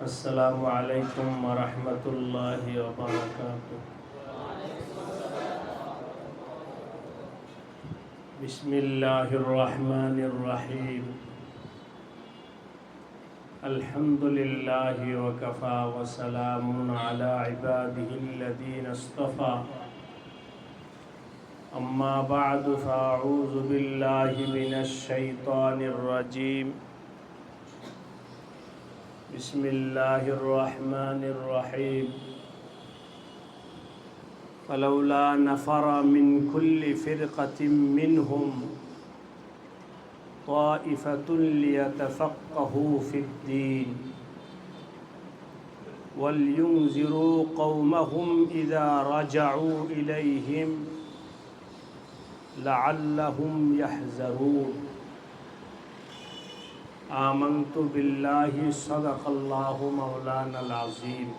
السلام عليكم ورحمة الله وبركاته. بسم الله الرحمن الرحيم. الحمد لله وكفى وسلام على عباده الذين اصطفى. أما بعد فأعوذ بالله من الشيطان الرجيم. بسم الله الرحمن الرحيم. فلولا نفر من كل فرقة منهم طائفة ليتفقهوا في الدين ولينذروا قومهم إذا رجعوا إليهم لعلهم يحذرون. آمنت بالله صدق الله مولانا العظيم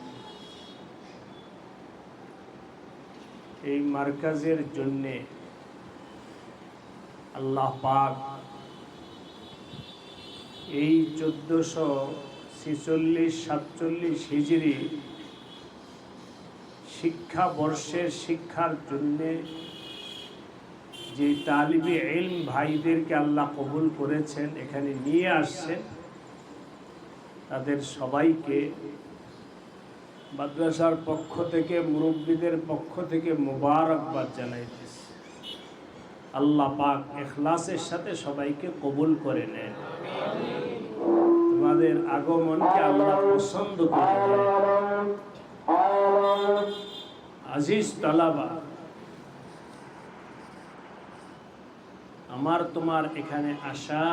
এই মার্কাজের জন্যে আল্লাহ পাক এই চোদ্দশো ছেচল্লিশ সাতচল্লিশ হিজড়ি শিক্ষাবর্ষের শিক্ষার জন্যে যে তালিবে এলম ভাইদেরকে আল্লাহ কবুল করেছেন, এখানে নিয়ে আসছেন, তাদের সবাইকে মাদ্রাসার পক্ষ থেকে, মুরব্বীদের পক্ষ থেকে মুবারকবাদ জানাইতেছি। আল্লাহ পাক এখলাসের সাথে সবাইকে কবুল করে নেন। তোমাদের আগমনকে আল্লাহ পছন্দ করে আজিজ তালাবা আমার তোমার এখানে আসা,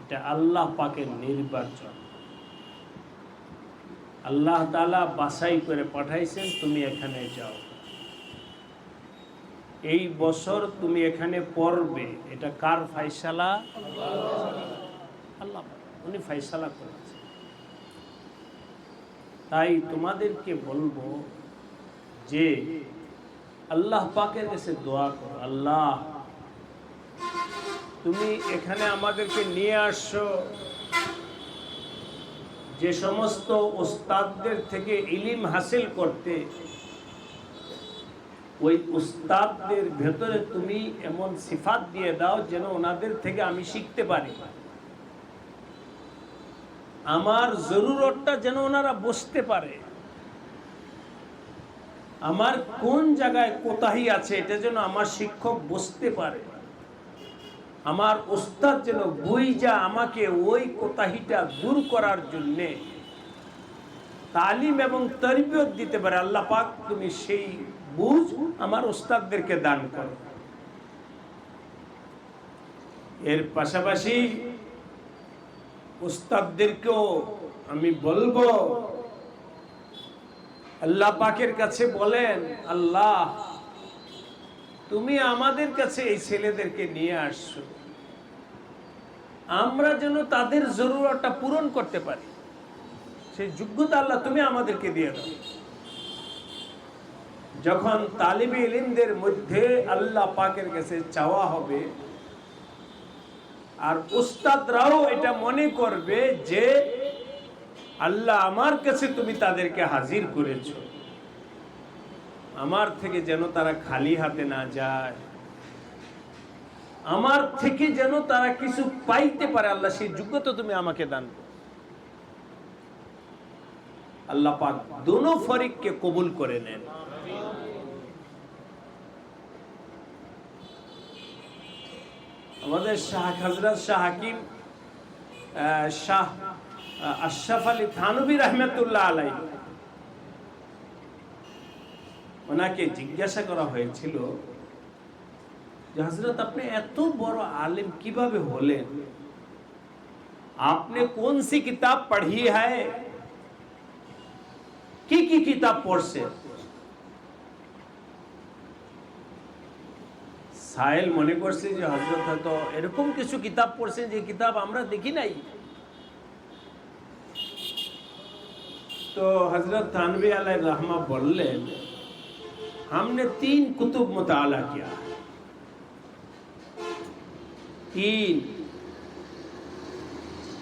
এটা আল্লাহ পাকের নির্বাচন। আল্লাহ তালা বাছাই করে পাঠাইছেন, তুমি এখানে যাও। এই বছর তুমি এখানে পড়বে, এটা কার ফাইসালা? আল্লাহ উনি ফাইসালা করেছেন। তাই তোমাদেরকে বলব যে, আল্লাহ পাকের কাছে দোয়া করো, আল্লাহ তুমি এখানে আমাদেরকে নিয়ে আসছো। যে সমস্ত ওস্তাদদের থেকে ইলিম হাসিল করতে, ওই উস্তাদদের ভেতরে তুমি এমন সিফাত দিয়ে দাও যেন ওনাদের থেকে আমি শিখতে পারি। আমার জরুরতটা যেন ওনারা বসতে পারে। আমার কোন জায়গায় কোথায় আছে এটা যেন আমার শিক্ষক বসতে পারে। আমার ওস্তাদ যেন বই যা আমাকে ওই কোতাহিটা দূর করার জন্যে তালিম এবং তরবিয়ত দিতে পারে। আল্লাহ পাক তুমি সেই বুঝ আমার ওস্তাদদেরকে দান করো। এর পাশাপাশি ওস্তাদদেরকেও আমি বলব, আল্লাহ পাকের কাছে বলেন, আল্লাহ তুমি আমাদের কাছে এই ছেলেদেরকে নিয়ে আসছো। আমরা যেন তাদের জরুরতটা পূরণ করতে পারি। সেই যোগ্যতা আল্লাহ তুমি আমাদেরকে দিয়ে দাও। যখন তালিবে ইলিমদের মধ্যে আল্লাহ পাকের কাছে চাওয়া হবে, আর উস্তাদরাও এটা মনে করবে যে, আল্লাহ আমার কাছে তুমি তাদেরকে হাজির করেছ। আমার থেকে যেন তারা খালি হাতে না যায়। আমার থেকে যেন তারা কিছু পাইতে পারে, আল্লাহ সেই যোগ্যতা তুমি আমাকে দান আল্লাহ পাক দোনো ফরিককে কবুল করে নেন। আমাদের শাহ হাজরত শাহ হাকিম শাহ আশরাফ আলী থানবী রহমতুল্লাহ আলাই ওনাকে জিজ্ঞাসা করা হয়েছিল যে হজরত আপনি এত বড় আলিম কীভাবে হলেন? আপনি কোন সি কিতাব পড়ি হ্যায় কি কি কিতাব পড়ছে সাহেল মনে করছে যে হজরত হয়তো এরকম কিছু কিতাব পড়ছেন যে কিতাব আমরা দেখি নাই? তো হজরত থানবী আলাই রহমা বললেন हमने तीन कुतुब मुताला किया तीन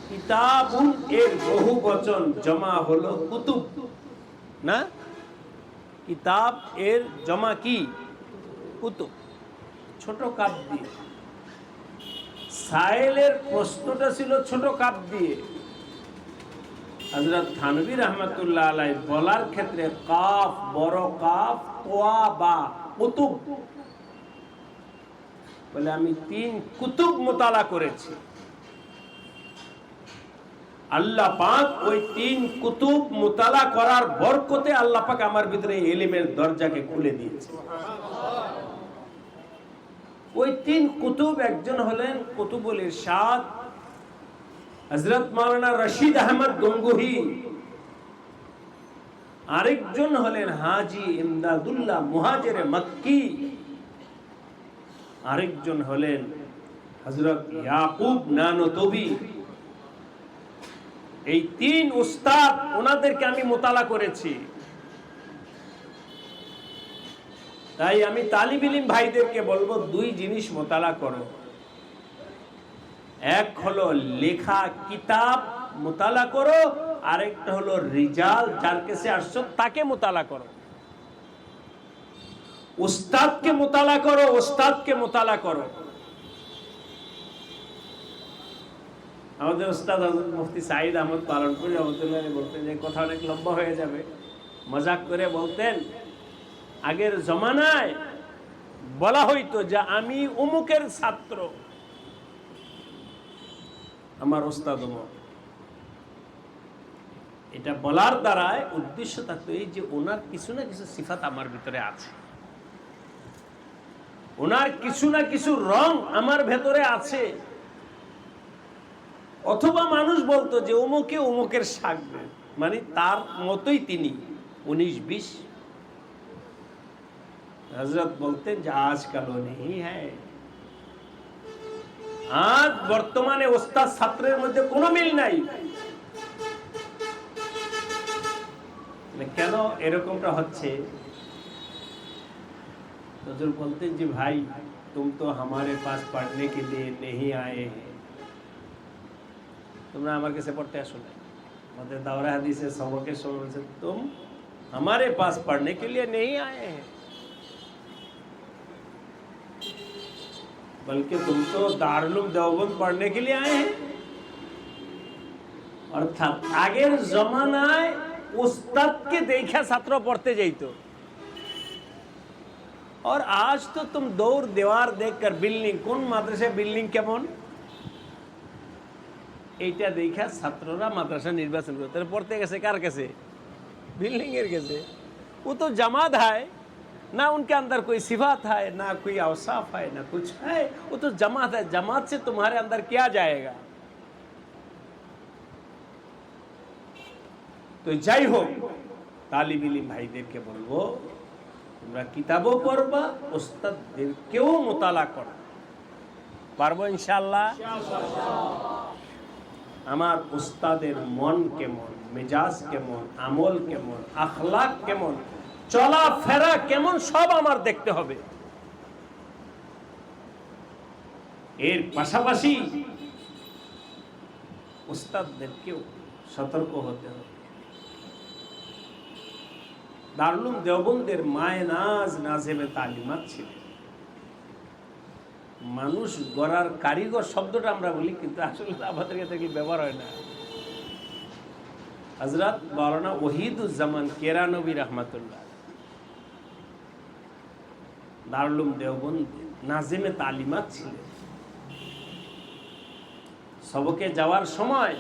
কিতাবুন এর বহু বচন জমা হলো কুতুব না কিতাব এর জমা কি কুতুব ছোট কাপ দিয়ে সায়েলের প্রশ্নটা ছিল ছোট কাপ দিয়ে হজরত থানবী রহমতুল্লাহ আলাই বলার ক্ষেত্রে কাফ, বড় কাফ, তোয়া বা কুতুব। বলে আমি তিন কুতুব মোতালা করেছি। আল্লাহ পাক ওই তিন কুতুব মোতালা করার বরকতে আল্লাহ পাক আমার ভিতরে এলিমের দরজাকে খুলে দিয়েছে। ওই তিন কুতুব একজন হলেন কুতুবুল ইরশাদ হজরত মাওলানা রশিদ আহমদ গঙ্গুহি আরেকজন হলেন হাজি ইমদাদুল্লাহ মুহাজের মক্কি। আরেকজন হলেন হজরত ইয়াকুব নানতবি। এই তিন উস্তাদ ওনাদেরকে আমি মোতালা করেছি। তাই আমি তালিবিলিম ভাইদেরকে বলব, দুই জিনিস মোতালা করো। এক হলো লেখা কিতাব মোতালা করো, আরেকটা হলো রিজাল, যার কাছে আসছো তাকে মোতালা করো। উস্তাদকে মোতালা করো উস্তাদকে মোতালা করো। আমাদের উস্তাদ মুফতি সাইদ আহমদ পালনপুরি রহমতুল্লাহ বলতেন যে, কথা অনেক লম্বা হয়ে যাবে। মজাক করে বলতেন, আগের জমানায় বলা হইতো যে, আমি অমুকের ছাত্র। আমার ওস্তাদ এটা বলার দ্বারায় উদ্দেশ্য থাকতো এই যে ওনার কিছু না কিছু সিফাত আমার ভিতরে আছে। ওনার কিছু না কিছু রং আমার ভেতরে আছে। অথবা মানুষ বলতো যে অমুকে অমুকের সাগবে মানে তার মতোই তিনি, উনিশ বিশ। হজরত বলতেন যে আজকাল নেই হ্যাঁ আজ বর্তমানে ওস্তাদ ছাত্রের মধ্যে কোনো মিল নাই মানে কেন এরকমটা হচ্ছে হজুর বলতেন যে ভাই तुम तो हमारे पास पढ़ने के लिए नहीं आए हैं তোমরা আমার কাছে পড়তে আসো না আমাদের দাওরা হাদিসে সবকের সময় বলছে तुम हमारे पास पढ़ने के लिए नहीं आए हैं बल्कि तुम तो दारुल देवबंद पढ़ने के लिए आए हैं অর্থাৎ আগের জমানায় উস্তাদকে দেখা ছাত্র পড়তে যাইতো और आज तो तुम दौर दीवार देखकर बिल्डिंग কোন মাদ্রাসায় বিল্ডিং কেমন এইটা দেখা ছাত্ররা মাদ্রাসা নির্বাচন করে তাহলে পড়তে গেছে কার কাছে बिल्डिंग এর কাছে वो तो जमात है ना उनके अंदर कोई सिफात है ना कोई अवसाफ है ना कुछ है वो तो जमात है जमात से तुम्हारे अंदर क्या जाएगा তো যাই হোক তালিবিলি ভাইদেরকে বলবো তোমরা কিতাবও পড়বা ওস্তাদদেরকেও মোতালা করো পারবো ইনশাল্লাহ আমার উস্তাদের মন কেমন মেজাজ কেমন আমল কেমন আখলাক কেমন চলা, ফেরা, কেমন সব আমার দেখতে হবে। এর পাশাপাশি উস্তাদদেরকেও সতর্ক হতে হবে। দারুলুম দেওবন্দের মায় নাজ নাজেমে তালিমাত ছিলেন মানুষ গড়ার কারিগর শব্দটা আমরা বলি, কিন্তু আসলে আমাদের এগুলো ব্যবহার হয় না। হজরত মৌলানা ওহিদুজ্জামান কেরানবী রহমতুল্লাহ। দারুলুম দেওবন্দ নাজিমে তালিমা ছিলেন। সবকে যাওয়ার সময়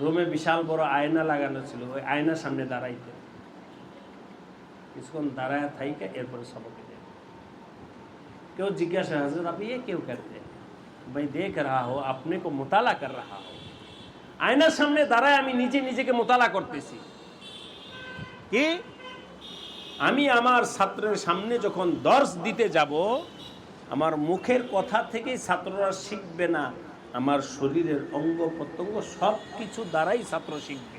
রুমে বিশাল বড় আয়না লাগানো ছিল, ওই আয়নার সামনে দাঁড়াইতে। কিছুক্ষণ দাঁড়ায় থাইকে এরপরে সবকে দেয়। কেউ জিজ্ঞাসা হাজার আপনি এ কেউ করতে ভাই, দেখ, রাহা হো, আপনি কো মোতালা কর রাহা হো। আয়নার সামনে দাঁড়ায় আমি নিজে নিজেকে মোতালা করতেছি। কি? আমি আমার ছাত্রের সামনে যখন দর্শ দিতে যাব, আমার মুখের কথা থেকেই ছাত্ররা শিখবে না। আমার শরীরের অঙ্গ প্রত্যঙ্গ সব কিছু দ্বারাই ছাত্র শিখবে।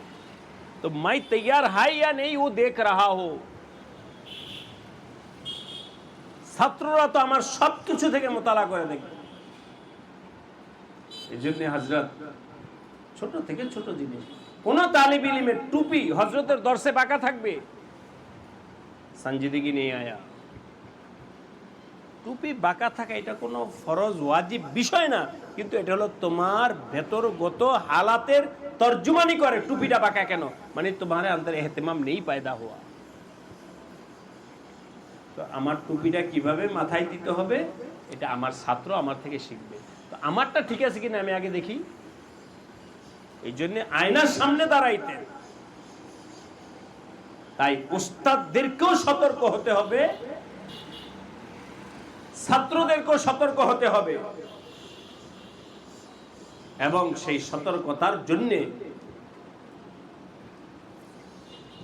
তো মাই তৈয়ার হাইয়া নেই, ও দেখ রাহা হো। ছাত্ররা তো আমার সব কিছু থেকে মোতালা করে দেখবে। এই জন্যে হাজরত ছোট থেকে ছোট জিনিস। কোনো তালিবিলিমের টুপি হজরতের দর্শে পাকা থাকবে? সঞ্জিদিগি নিয়ে আয়া? টুপি বাঁকা থাকা এটা কোনো ফরজ, ওয়াজিব বিষয় না। কিন্তু এটা হলো তোমার ভেতরগত হালাতের তর্জমানি করে টুপিটা বাঁকা কেন? মানে তোমার আন্তর এহতেমাম নেই পায়দা হওয়া। তো আমার টুপিটা কীভাবে মাথায় দিতে হবে? এটা আমার ছাত্র আমার থেকে শিখবে। তো আমারটা ঠিক আছে কিনা আমি আগে দেখি। এই জন্য আয়নার সামনে দাঁড়াইতেন। তাই উস্তাদদেরকেও সতর্ক হতে হবে, ছাত্রদেরকেও সতর্ক হতে হবে। এবং সেই সতর্কতার জন্যে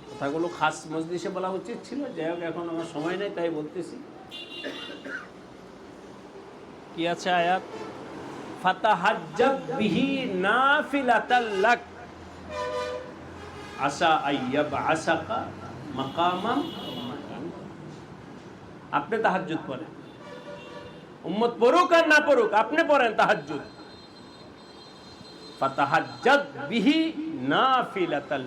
কথাগুলো খাস মজলিসে বলা উচিত ছিল, যাই হোক এখন আমার সময় নেই, তাই বলতেছি। কি আছে আয়াত? ফাতাহাজ্জাব বিহি নাফিলাতাল লাক। আসা আইয়াব আসাকা আপনি তাহাজ্জুদ পড়েন। উম্মত পড়ুক আর না পড়ুক, আপনি পড়েন নাফিলাতাল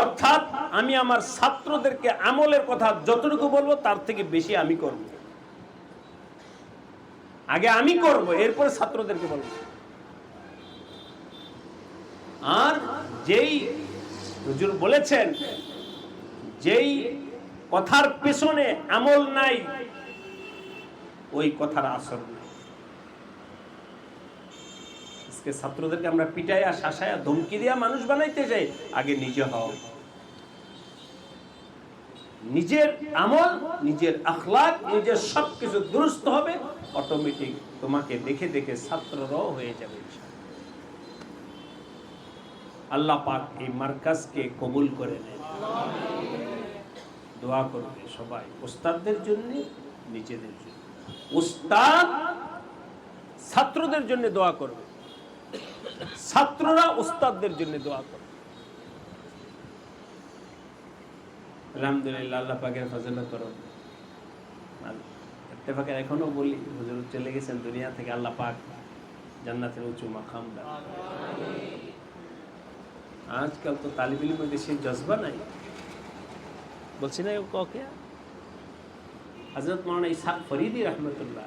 অর্থাৎ আমি আমার ছাত্রদেরকে আমলের কথা যতটুকু বলব, তার থেকে বেশি আমি করব। আগে আমি করব, এরপর ছাত্রদেরকে বলব। আর যেই হুজুর বলেছেন, যেই কথার পেছনে আমল নাই, ওই কথার আসর আজকে ছাত্রদেরকে আমরা পিটাইয়া শাসায়া ধমকি দিয়া মানুষ বানাইতে যাই, আগে নিজে হও নিজের আমল, নিজের আখলাক, নিজের সবকিছু দুরুস্ত হবে অটোমেটিক তোমাকে দেখে দেখে ছাত্ররাও হয়ে যাবে। আল্লাহ পাক এই মার্কাজকে কবুল করে নেন। দোয়া করবে সবাই। ওস্তাদদের জন্য নিজেদের জন্য। ওস্তাদ ছাত্রদের জন্য দোয়া করবে। ছাত্ররা ওস্তাদদের জন্য দোয়া করবে। আলহামদুলিল্লাহ, আল্লাহ পাকের ফজলা করো ইত্তেফাকের এখনও বলি, হুজুর চলে গেছেন দুনিয়া থেকে, আল্লাহ পাক জান্নাতের উঁচু মাকাম দান আজকাল তো তালিব ইলমের দেশে জজবা নাই। বলছি না কাউকে হজরত মৌলানা ইসাক ফরিদি রহমতুল্লাহ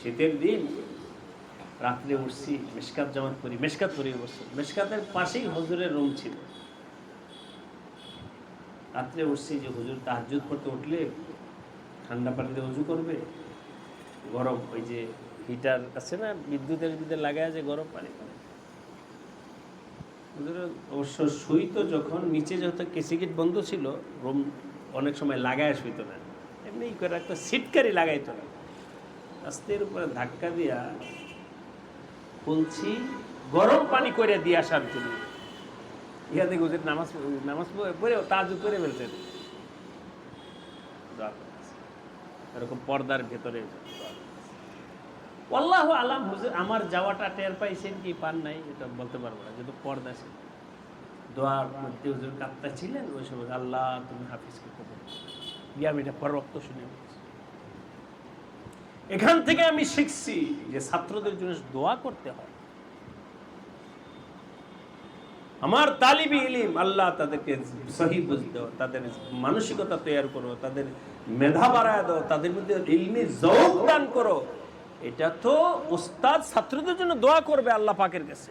শীতের দিন রাত্রে উঠছি মেশকাত জামাত করি মেশকাত করি বসছি মেশকাতের পাশেই হজুরের রুম ছিল। রাত্রে উঠছি যে হুজুর তাহাজুদ করতে উঠলে ঠান্ডা পানিতে উজু করবে। গরম ওই যে হিটার আছে না বিদ্যুতের ভিতরে লাগায় যে গরম পানি। অবশ্য শুইতো যখন নিচে যত কেসিকেট বন্ধ ছিল, রুম অনেক সময় লাগায় শুইতো না। এমনি ই করে একটা সিটকারি লাগাইতো না। আস্তের উপরে ধাক্কা দিয়া খুলছি, গরম পানি করে দিয়ে আসার জন্য। ইহা দেখে হুজুর নামাজ নামাজ পড়ে তাজু করে ফেলছেন। এরকম পর্দার ভেতরে। আল্লাহ আলাম, হুজুর, আমার যাওয়াটা টের পাইছেন কি? পান নাই, এটা বলতে পারব না, যেহেতু পর্দা ছিল। দোয়ার মধ্যে হুজুর কাপ্তা ছিলেন ওই সময় আল্লাহ, তুমি হাফিজকে কবর দিয়ে আমি এটা পরবক্ত শুনে এখান থেকে আমি শিখছি যে ছাত্রদের জন্য দোয়া করতে হয়। আমার তালিবি ইলিম, আল্লাহ তাদেরকে সহি দাও, তাদের মানসিকতা তৈরি করো, তাদের মেধা বাড়ায় দাও, তাদের মধ্যে ইলমি জৌক দান করো। এটা তো উস্তাদ ছাত্রদের জন্য দোয়া করবে আল্লাহ পাকের কাছে।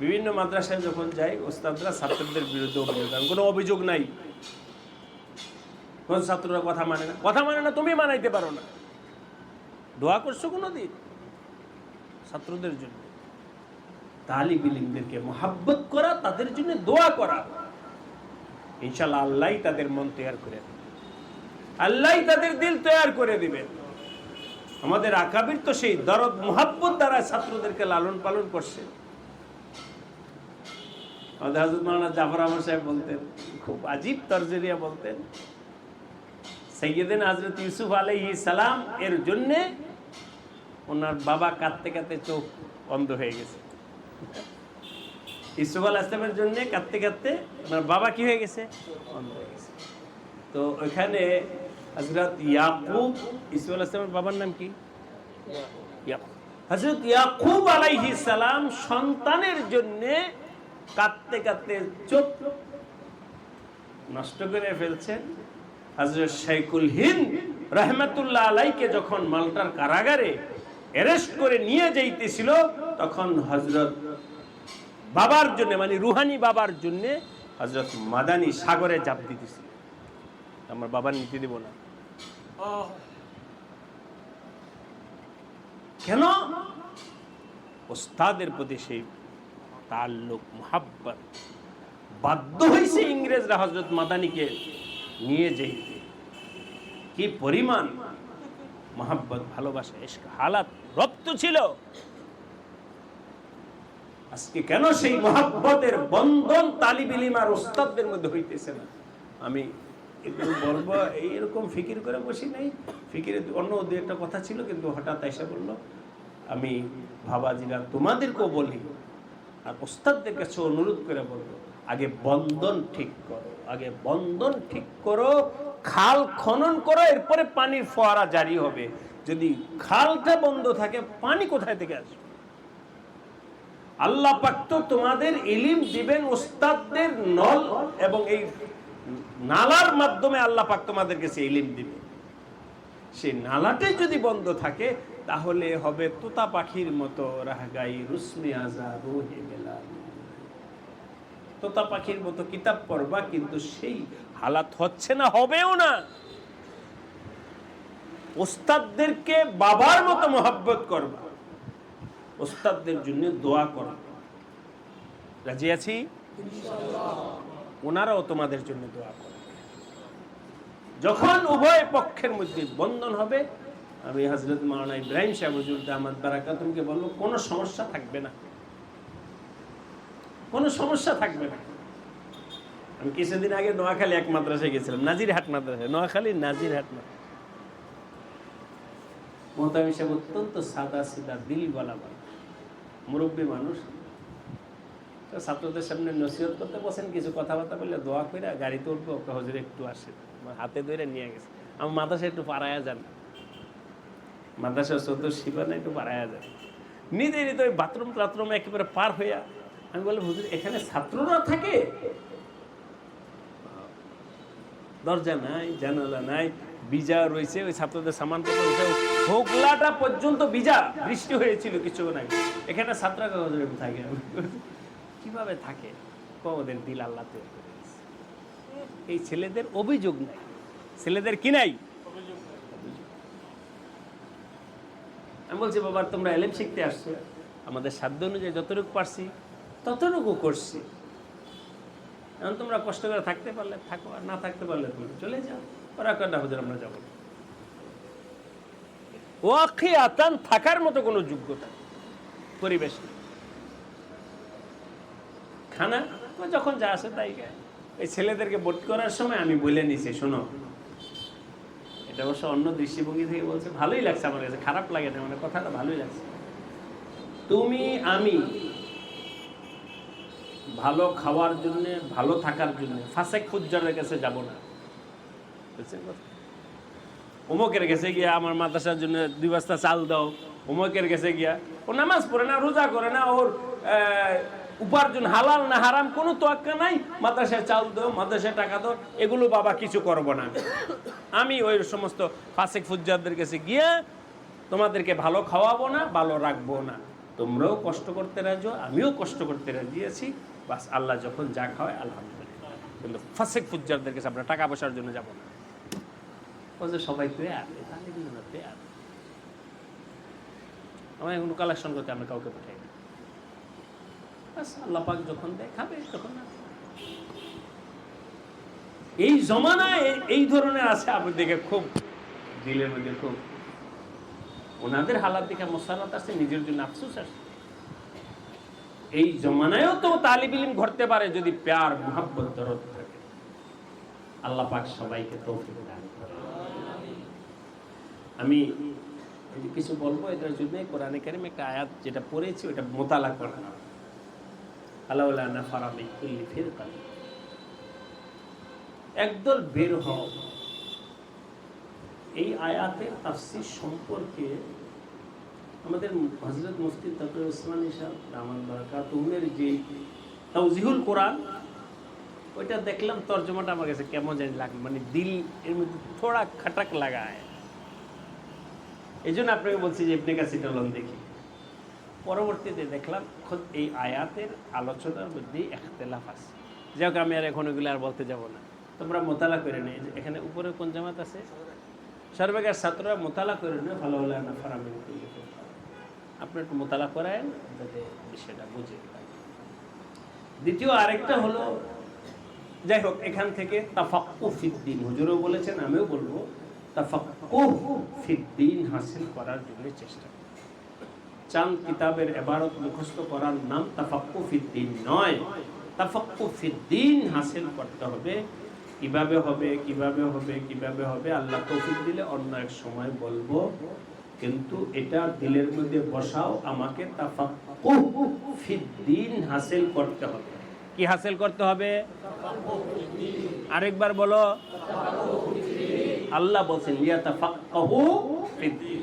বিভিন্ন মাদ্রাসায় যখন যাই ওস্তাদরা ছাত্রদের বিরুদ্ধে অভিযোগ কোনো অভিযোগ নাই। কোন ছাত্ররা কথা মানে না। কথা মানে না, তুমি মানাইতে পারো না। দোয়া করছ কোনো দিন ছাত্রদের জন্য। তালিব ইলিমদেরকে মোহাব্বত করা, তাদের জন্য দোয়া করা। ইনশাল্লাহ আল্লাহ তাদের মন তৈরি করে আল্লাহ তাদের দিল তৈরি করে দিবেন আমাদের আকাবির তো সেই দরদ, মোহাব্বত দ্বারা ছাত্রদেরকে লালন পালন করছে। আমাদের হাজরত মাওলানা জাফর আহমদ সাহেব বলতেন, খুব আজীব তর্জরিয়া বলতেন, সৈয়দিন হজরত ইউসুফ আলাইহি সালাম এর জন্যে ওনার বাবা কাঁদতে কাঁদতে চোখ বন্ধ হয়ে গেছে। ইসুফ আল আসলামের জন্যে কাঁদতে কাঁদতে ওনার বাবা কি হয়ে গেছে? বন্ধ হয়ে গেছে। তো ওইখানে হজরত ইয়াকুব ইসমাইল ইসলামের বাবার নাম কি? হজরত ইয়াকুব আলাইহি সালাম সন্তানের জন্য কাঁদতে কাঁদতে চোখ নষ্ট করে ফেলছেন। হজরত শাইকুল হিন্দ রহমতুল্লাহ আলাইকে যখন মাল্টার কারাগারে অ্যারেস্ট করে নিয়ে যাইতেছিল, তখন হজরত বাবার জন্য মানে রুহানি বাবার জন্য হজরত মাদানি সাগরে জাপ দিতেছিল। আমার বাবার নীতি দেব না। কেন? ওস্তাদের প্রতি সেই তাল্লুক, মোহাব্বত। বাধ্য হয়েছে ইংরেজরা হজরত মাদানিকে নিয়ে যেতে কি পরিমাণ মোহাব্বত, ভালোবাসা এসক হালাত রপ্ত ছিল। আজকে কেন সেই মোহাব্বতের বন্ধন তালিবিলিমার ওস্তাদদের মধ্যে হইতেছে না? আমি একটু বলব, এইরকম ফিকির করে বসি নাই। ফিকিরে অন্য দু একটা কথা ছিল, কিন্তু হঠাৎ এসে বলল, আমি ভাবাজিরা তোমাদেরকেও বলি। আর ওস্তাদদের কাছে অনুরোধ করে বলব আগে বন্ধন ঠিক করো, আগে বন্ধন ঠিক করো, খাল খনন করো, এরপরে পানির ফোয়ারা জারি হবে। যদি খালটা বন্ধ থাকে, পানি কোথায় থেকে আসবে? আল্লাহ পাক তো তোমাদের ইলিম দিবেন ওস্তাদদের নল এবং এই নালার মাধ্যমে আল্লাহ পাক তোমাদের কাছে ইলিম দিবে। সেই নালাটাই যদি বন্ধ থাকে, তাহলে হবে তোতা পাখির মতো, রাহগাই রুসমি আজা রোহে বেলা তোতা পাখির মতো কিতাব পড়বা, কিন্তু সেই হালাত হচ্ছে না, হবেও না। ওস্তাদদেরকে বাবার মতো মহাব্বত করবা। ওস্তাদদের জন্য দোয়া করো রাজি আছি? ওনারাও তোমাদের জন্য দোয়া করো যখন উভয় পক্ষের মধ্যে বন্ধন হবে, আমি হজরত মাওলানা ইব্রাহিম সাহেব হুজুর আহমদ বারাকাতুমকে বলব, কোনো সমস্যা থাকবে না। কোনো সমস্যা থাকবে না। আমি কিছুদিন আগে নোয়াখালী এক মাদ্রাসায় গেছিলাম, নাজিরহাট মাদ্রাসায়, নোয়াখালী নাজিরহাট মাদ্রাসা। মোহতামি সাহেব অত্যন্ত সাদা সিদা দিল বলা মুরব্বী মানুষ। তো ছাত্রদের সামনে নসিহত করতে বসেন, কিছু কথাবার্তা বললে দোয়া করে গাড়িতে উঠবো হজুরে একটু আসে হাতে ধরে নিয়ে গেছে। আমার মাদ্রাসা একটু পাড়ায়া যান। মাদ্রাসা চোদ্দ শিবানা একটু পাড়ায়া যান। নিজে নিজে ওই বাথরুম টাথরুম একেবারে পার হইয়া আমি বললাম, হুজুর, এখানে ছাত্ররা থাকে? দরজা নাই, জানালা নাই, বিজা রয়েছে, ওই ছাত্রদের সামান হোগলাটা পর্যন্ত বিজা। বৃষ্টি হয়েছিল কিছু নাই এখানে ছাত্রা কাগজের থাকে? কীভাবে থাকে ওদের দিল আল্লাহ তৈরি করে। এই ছেলেদের অভিযোগ নাই ছেলেদের কি নাই আমি বলছি, বাবা, তোমরা এলেম শিখতে আসছো আমাদের সাধ্য অনুযায়ী যতটুকু পারছি, ততটুকু করছি এখন তোমরা কষ্ট করে থাকতে পারলে, থাকো, আর না থাকতে পারলে তুমি চলে যাও ওরা কন্যা হুজুর, আমরা যাব। ওয়াকি আতান থাকার মতো কোনো যোগ্যতা, পরিবেশ নেই। খানা যখন যা আসে তাই এই ছেলেদেরকে ভোট করার সময় আমি বলে নিছি, শোনো, এটা অবশ্য অন্য দৃষ্টিভঙ্গি থেকে বলছে, ভালোই লাগছে আমার কাছে, খারাপ লাগে না মানে কথাটা ভালোই লাগছে। তুমি, আমি, ভালো খাওয়ার জন্য, ভালো থাকার জন্য ফাঁসেক ফুজ্জারের কাছে যাব না। বুঝছেন কথা? অমুকের কাছে গিয়া আমার মাদ্রাসার জন্য দুই বস্তা চাল দাও অমুকের কাছে গিয়া, ও নামাজ পড়ে না, রোজা করে না, ওর উপার্জন হালাল না হারাম, কোনো তোয়াক্কা নাই। মাদ্রাসায় চাল দাও, মাদ্রাসায় টাকা দাও, এগুলো বাবা কিছু করব না। আমি ওই সমস্ত ফাসেক ফুজ্জারদের কাছে গিয়ে তোমাদেরকে ভালো খাওয়াবো না, ভালো রাখব না। তোমরাও কষ্ট করতে রাজো আমিও কষ্ট করতে রাজি আছি। বাস আল্লাহ যখন যা খাওয়ায়, আলহামদুলিল্লাহ। কিন্তু ফাসেক ফুজ্জারদের কাছে আমরা টাকা পয়সার জন্য যাব না। বলছে সবাই তুই আমার এখন কালেকশন করতে আমরা কাউকে পাঠাই আল্লাহ যখন দেয় খাবে তখন এই জমানায় এই ধরনের আছে, আপনি দেখে খুব দিলের মধ্যে খুব ওনাদের হালাত দেখে মশারত আসছে, নিজের জন্য আফসোস আসছে। এই জমানায়ও তো তালিব ইলিম ঘটতে পারে যদি প্যার, মোহাব্বত, দরদ থাকে। আল্লাহ পাক সবাইকে দান আমি কিছু বলব, এটার জন্য কোরআনে কারিম একটা আয়াত যেটা পড়েছি, ওটা মোতালা করা। আল্লাহ না কুল্লি ফিরকান। একদল বের হও। এই আয়াতের তাফসির সম্পর্কে আমাদের হজরত মুফতি তকর ওসমান ইসাহ রামান যে তাউজিহুল কোরআন, ওইটা দেখলাম তর্জমাটা আমার কাছে কেমন জানি লাগল মানে দিল এর মধ্যে থোড়া খাটাক লাগায়। এই জন্য আপনাকে বলছি যে ইবনে কাসিটা লন দেখি। পরবর্তীতে দেখলাম এই আয়াতের আলোচনার মধ্যেই এখতেলাফ আছে। যাই হোক, আমি আর এখন ওইগুলো আর বলতে যাব না। তোমরা মোতালা করে নেই এখানে উপরে কোন জামাত আছে? সর্বেকার ছাত্ররা মোতালা করে নেয় ভালো হলে না ফারামিন আপনি একটু মোতালা করায় যাতে বিষয়টা বুঝে। দ্বিতীয় আরেকটা হলো, যাই হোক, এখান থেকে তাফাক্কু ফিদ্দিন। হুজুরও বলেছেন, আমিও বলব তাফাক্কু ফিদ্দিন হাসিল করার জন্য চেষ্টা চাঁদ কিতাবের এবারত মুখস্থ করার নাম তাফাক্কু ফিদ্দিন নয়। তাফাক্কু ফিদ্দিন হাসিল করতে হবে। কীভাবে হবে কীভাবে হবে কীভাবে হবে, আল্লাহ তৌফিক দিলে অন্য এক সময় বলব। কিন্তু এটা দিলের মধ্যে বসাও, আমাকে তাফাক্কু ফিদ্দিন হাসিল করতে হবে। কি হাসিল করতে হবে? আরেকবার বলো। আল্লাহ বলছেন ইয়া লিয়াতাফাক্কাহু ফিদ্দিন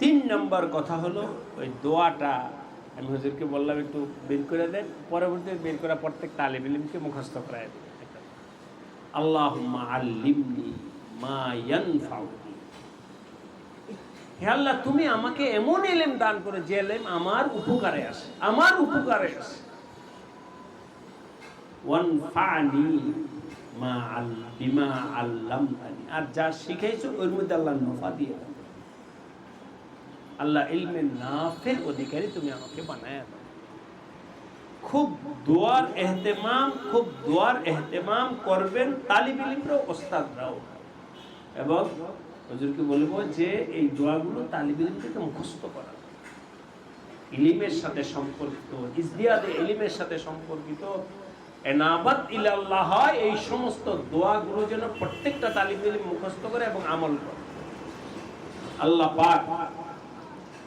তিন নম্বর কথা হলো, ওই দোয়াটা আমি হুজুরকে বললাম, একটু বের করে দেন। পরবর্তীতে বের করা প্রত্যেক তালিব ইলমকে মুখস্থ দেন। আল্লাহ আল্লিমনি মা হে আল্লাহ, তুমি আমাকে এমন এলেম দান করে, যে এলেম আমার উপকারে আসে, আমার উপকারে আসে। ওয়ানফানি মা আল, বিমা আর যা শিখেছো, ওর মধ্যে আল্লাহ নফা দিয়ে আল্লাহ ইলমে নাফের অধিকারী তুমি আমাকে বানায় দাও। খুব দোয়ার এহতেমাম, খুব দোয়ার এহতেমাম করবেন তালিব ইলিমরাও ওস্তাদরাও। এবং হুজুরকে বলব যে এই দোয়াগুলো তালিব ইলিম থেকে মুখস্থ করা। ইলিমের সাথে সম্পর্কিত ইজদিয়াদে ইলিমের সাথে সম্পর্কিত, এনাবাত ইলাল্লাহ হয় এই সমস্ত দোয়াগুলো যেন প্রত্যেকটা তালিব ইলিম মুখস্থ করে এবং আমল করে। আল্লাহ পাক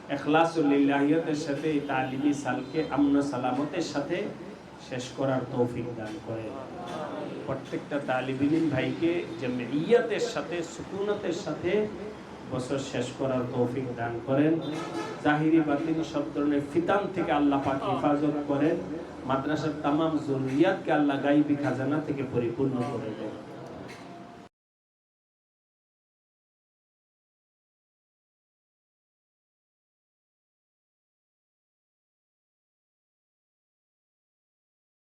এখলাসুল্লাহিয়তের সাথে এই তালিমি সালকে আমন সালামতের সাথে শেষ করার তৌফিক দান করে। প্রত্যেকটা তালিবিন ভাইকে জমিয়তের সাথে, সুকুনতের সাথে বছর শেষ করার তৌফিক দান করেন। জাহিরি বাতিন সব ধরনের ফিতান থেকে আল্লাহ পাক হেফাজত করেন। মাদ্রাসার তামাম জরুরিয়াতকে আল্লাহ গাইবি খাজানা থেকে পরিপূর্ণ করে দেন।